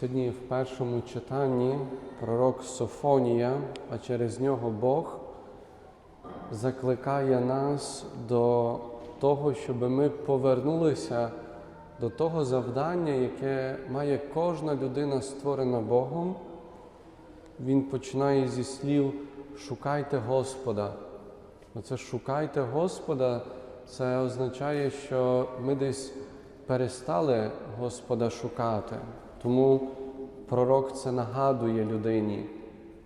Сьогодні в першому читанні пророк Софонія, а через нього Бог закликає нас до того, щоб ми повернулися до того завдання, яке має кожна людина створена Богом. Він починає зі слів Шукайте Господа. Оце шукайте Господа, це означає, що ми десь перестали Господа шукати. Тому пророк це нагадує людині.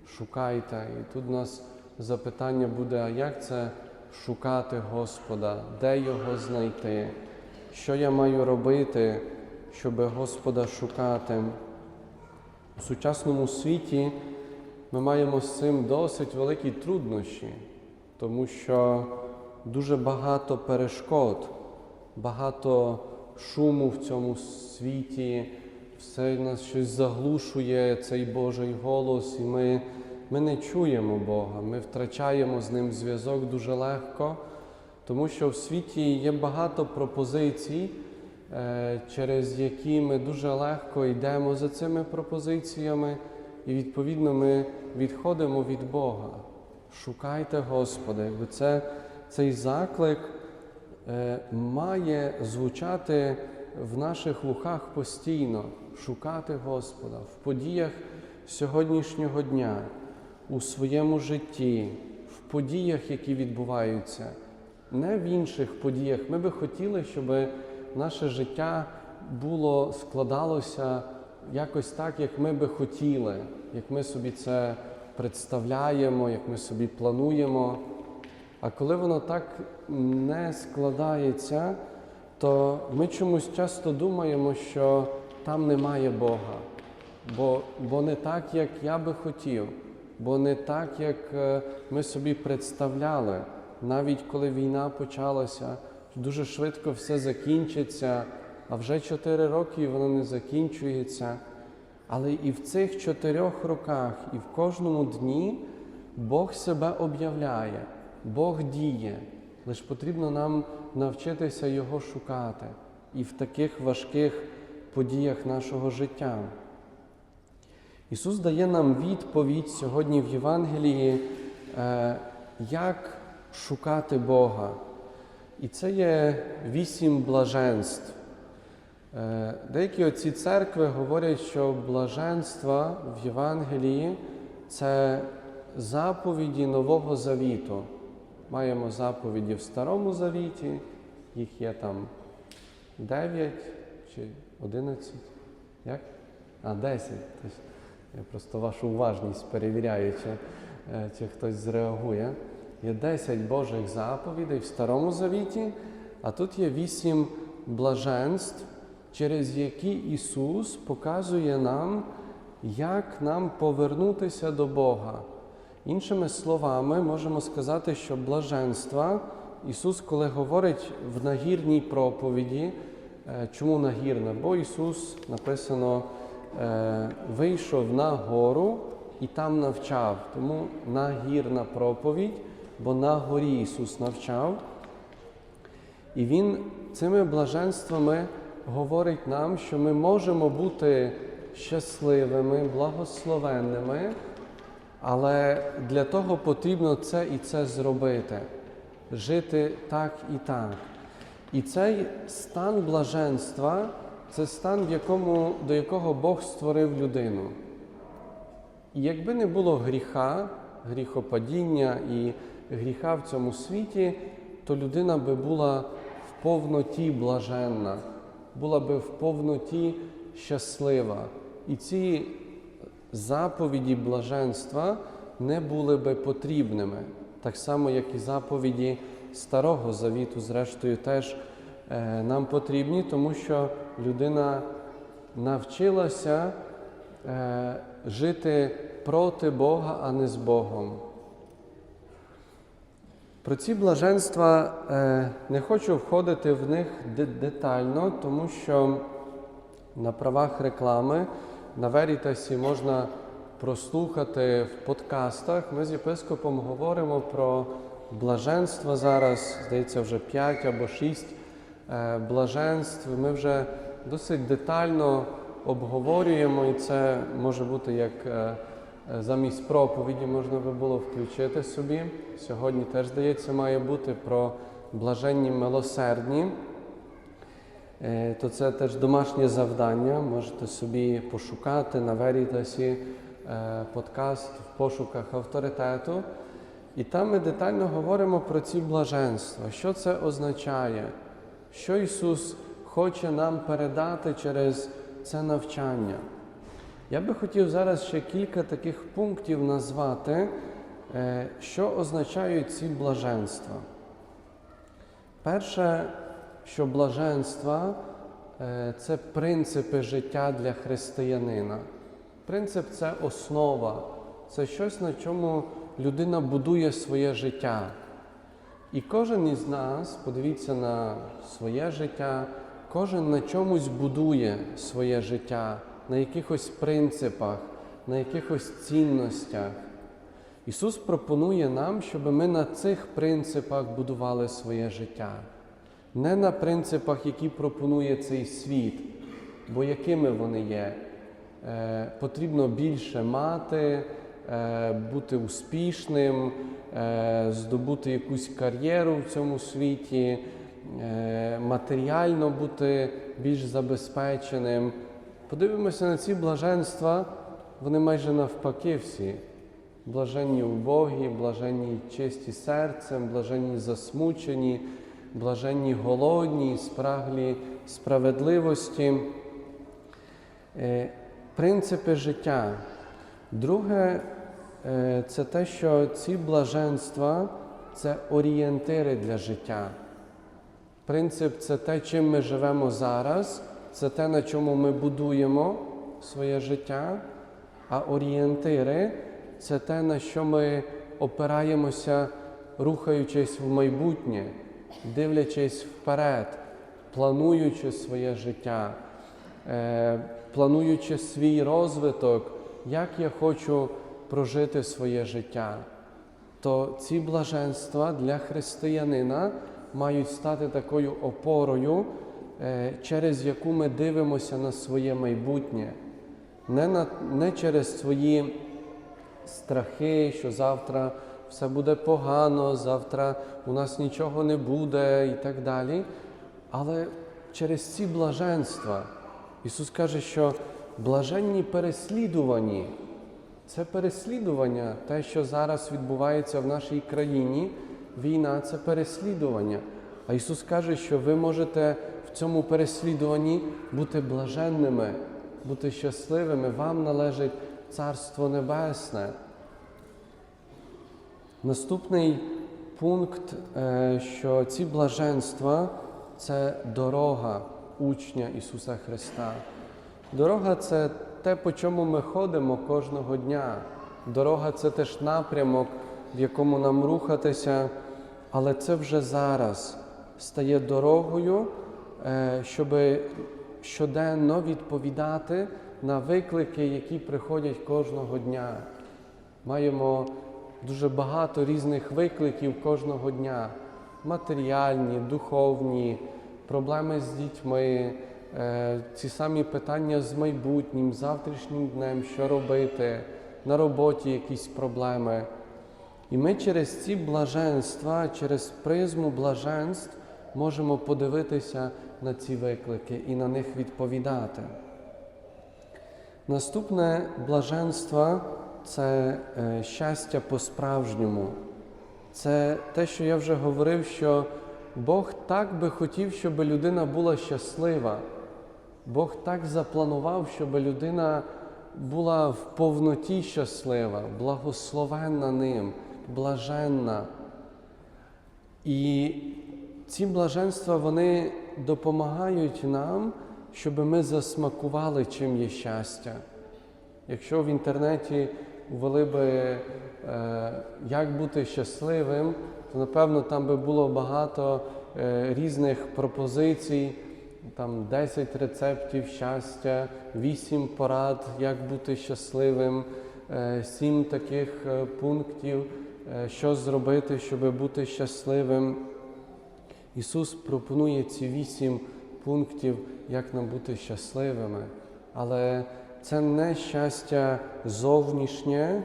Шукайте. І тут у нас запитання буде: а як це шукати Господа? Де його знайти? Що я маю робити, щоб Господа шукати? У сучасному світі ми маємо з цим досить великі труднощі, тому що дуже багато перешкод, багато шуму в цьому світі, все нас щось заглушує, цей Божий голос, і ми, ми не чуємо Бога, ми втрачаємо з ним зв'язок дуже легко, тому що в світі є багато пропозицій, е, через які ми дуже легко йдемо за цими пропозиціями, і відповідно ми відходимо від Бога. Шукайте Господа. Якби це, цей заклик е, має звучати в наших вухах постійно, шукати Господа в подіях сьогоднішнього дня, у своєму житті, в подіях, які відбуваються, не в інших подіях. Ми би хотіли, щоб наше життя було, складалося якось так, як ми би хотіли, як ми собі це представляємо, як ми собі плануємо. А коли воно так не складається, то ми чомусь часто думаємо, що там немає Бога, бо, бо не так, як я би хотів, бо не так, як е, ми собі представляли. Навіть коли війна почалася, дуже швидко все закінчиться, а вже чотири роки воно не закінчується. Але і в цих чотирьох роках, і в кожному дні Бог себе об'являє, Бог діє. Лише потрібно нам навчитися Його шукати і в таких важких подіях нашого життя. Ісус дає нам відповідь сьогодні в Євангелії, е, як шукати Бога. І це є вісім блаженств. Е, Деякі оці церкви говорять, що блаженства в Євангелії це заповіді Нового Завіту. Маємо заповіді в Старому Завіті, їх є там 9 чи 11. Як? А, 10. Тобто Я просто вашу уважність перевіряю, чи, е, чи хтось зреагує. Є 10 Божих заповідей в Старому Завіті, а тут є 8 блаженств, через які Ісус показує нам, як нам повернутися до Бога. Іншими словами, можемо сказати, що блаженства Ісус, коли говорить в нагірній проповіді, е, чому нагірна? Бо Ісус написано е, вийшов на гору і там навчав. Тому нагірна проповідь, бо на горі Ісус навчав. І Він цими блаженствами говорить нам, що ми можемо бути щасливими, благословенними, але для того потрібно це і це зробити, жити так і так. І цей стан блаженства це стан, в якому, до якого Бог створив людину. І якби не було гріха, гріхопадіння і гріха в цьому світі, то людина би була в повноті блаженна, була би в повноті щаслива. І ці заповіді блаженства не були би потрібними, так само, як і заповіді Старого Завіту, зрештою, теж е, нам потрібні, тому що людина навчилася е, жити проти Бога, а не з Богом. Про ці блаженства е, не хочу входити в них детально, тому що на правах реклами на Верітасі можна прослухати в подкастах. Ми з єпископом говоримо про блаженства зараз, здається, вже 5 або 6 блаженств. Ми вже досить детально обговорюємо, і це може бути як е, е, замість проповіді можна би було включити собі. Сьогодні теж, здається, має бути про блаженні милосердні. Е, То це теж домашнє завдання. Можете собі пошукати на Верітасі е, подкаст в пошуках авторитету. І там ми детально говоримо про ці блаженства, що це означає, що Ісус хоче нам передати через це навчання. Я би хотів зараз ще кілька таких пунктів назвати, е, що означають ці блаженства. Перше, що блаженства е, це принципи життя для християнина. Принцип це основа, це щось, на чому людина будує своє життя. І кожен із нас, подивіться на своє життя, кожен на чомусь будує своє життя, на якихось принципах, на якихось цінностях. Ісус пропонує нам, щоб ми на цих принципах будували своє життя, не на принципах, які пропонує цей світ, бо якими вони є. Е, потрібно більше мати, е, бути успішним, е, здобути якусь кар'єру в цьому світі, е, матеріально бути більш забезпеченим. Подивимося на ці блаженства, вони майже навпаки всі. Блаженні убогі, блаженні чисті серцем, блаженні засмучені, блаженні голодні, спраглі справедливості. Е, Принципи життя. Друге, е, це те, що ці блаженства це орієнтири для життя. Принцип це те, чим ми живемо зараз, це те, на чому ми будуємо своє життя, а орієнтири це те, на що ми опираємося, рухаючись в майбутнє, дивлячись вперед, плануючи своє життя, е, плануючи свій розвиток, як я хочу прожити своє життя. То ці блаженства для християнина мають стати такою опорою, е, через яку ми дивимося на своє майбутнє, не, на, не через свої страхи, що завтра все буде погано, завтра у нас нічого не буде і так далі. Але через ці блаженства Ісус каже, що блаженні переслідувані це переслідування, те, що зараз відбувається в нашій країні, війна це переслідування. А Ісус каже, що ви можете в цьому переслідуванні бути блаженними, бути щасливими, вам належить Царство Небесне. Наступний пункт, е, що ці блаженства це дорога учня Ісуса Христа. Дорога це те, по чому ми ходимо кожного дня. Дорога це теж напрямок, в якому нам рухатися, але це вже зараз стає дорогою, е, щоб щоденно відповідати на виклики, які приходять кожного дня. Маємо дуже багато різних викликів кожного дня: матеріальні, духовні, проблеми з дітьми, е, ці самі питання з майбутнім, завтрашнім днем, що робити, на роботі якісь проблеми. І ми через ці блаженства, через призму блаженств можемо подивитися на ці виклики і на них відповідати. Наступне блаженство це е, щастя по-справжньому. Це те, що я вже говорив, що Бог так би хотів, щоб людина була щаслива. Бог так запланував, щоб людина була в повноті щаслива, благословенна ним, блаженна. І ці блаженства вони допомагають нам, щоб ми засмакували, чим є щастя. Якщо в інтернеті ввели би, е, як бути щасливим, то напевно там би було багато е, різних пропозицій, там 10 рецептів щастя, 8 порад, як бути щасливим, е, 7 таких е, пунктів, е, що зробити, щоб бути щасливим. Ісус пропонує ці вісім пунктів, як нам бути щасливими. Але це не щастя зовнішнє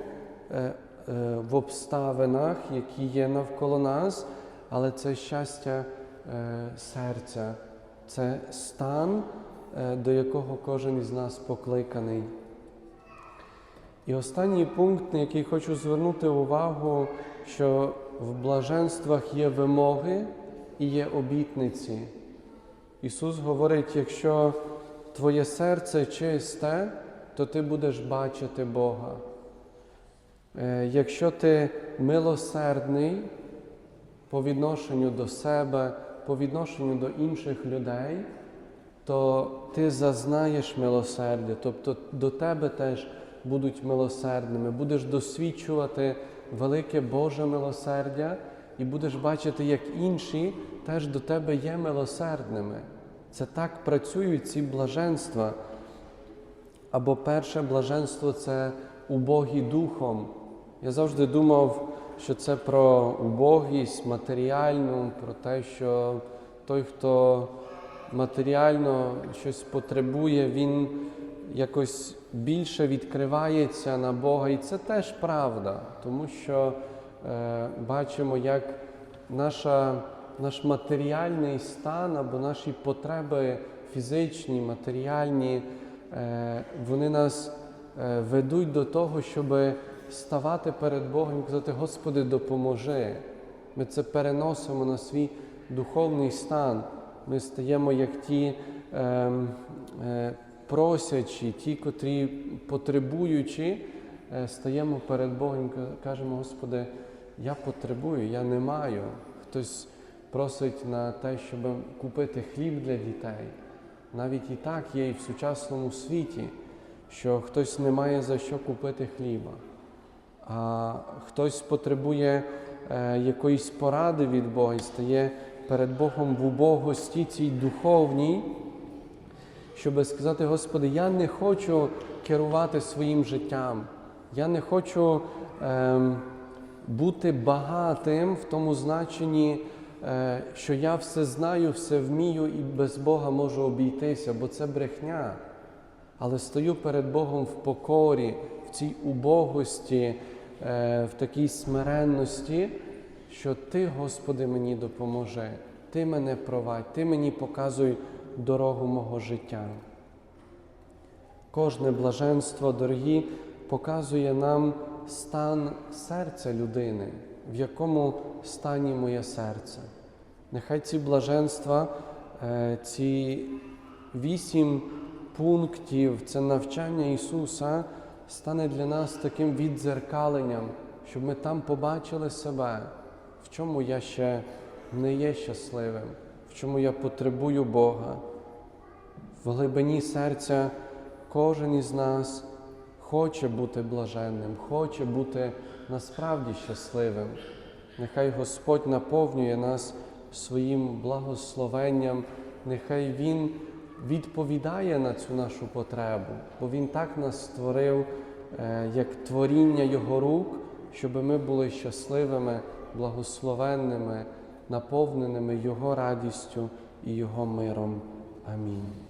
е, е, в обставинах, які є навколо нас, але це щастя е, серця, це стан, до якого кожен із нас покликаний. І останній пункт, на який хочу звернути увагу, що в блаженствах є вимоги і є обітниці. Ісус говорить, якщо твоє серце чисте, то ти будеш бачити Бога. Е, Якщо ти милосердний по відношенню до себе, по відношенню до інших людей, то ти зазнаєш милосердя, тобто до тебе теж будуть милосердними, будеш досвідчувати велике Боже милосердя і будеш бачити, як інші теж до тебе є милосердними. Це так працюють ці блаженства. Або перше блаженство це убогі духом. Я завжди думав, що це про убогість матеріальну, про те, що той, хто матеріально щось потребує, він якось більше відкривається на Бога. І це теж правда, тому що е, бачимо, як наша, наш матеріальний стан або наші потреби фізичні, матеріальні, вони нас е, ведуть до того, щоб ставати перед Богом і казати, Господи, допоможи. Ми це переносимо на свій духовний стан. Ми стаємо як ті е, е, просячі, ті, котрі потребуючи, е, стаємо перед Богом і кажемо, Господи, я потребую, я не маю. Хтось просить на те, щоб купити хліб для дітей. Навіть і так є і в сучасному світі, що хтось не має за що купити хліба, а хтось потребує е, якоїсь поради від Бога і стає перед Богом в убогості цій духовній, щоб сказати, Господи, я не хочу керувати своїм життям, я не хочу ем, бути багатим в тому значенні, е, що я все знаю, все вмію і без Бога можу обійтися, бо це брехня. Але стою перед Богом в покорі, в цій убогості, е, в такій смиренності, що Ти, Господи, мені допоможи, Ти мене провадь, Ти мені показуй дорогу мого життя. Кожне блаженство, дорогі, показує нам стан серця людини, в якому стані моє серце. Нехай ці блаженства, е, ці вісім пунктів, це навчання Ісуса стане для нас таким віддзеркаленням, щоб ми там побачили себе, в чому я ще не є щасливим, в чому я потребую Бога. В глибині серця кожен із нас хоче бути блаженним, хоче бути насправді щасливим. Нехай Господь наповнює нас своїм благословенням, нехай Він відповідає на цю нашу потребу, бо Він так нас створив, е, як творіння Його рук, щоб ми були щасливими, благословенними, наповненими Його радістю і Його миром. Амінь.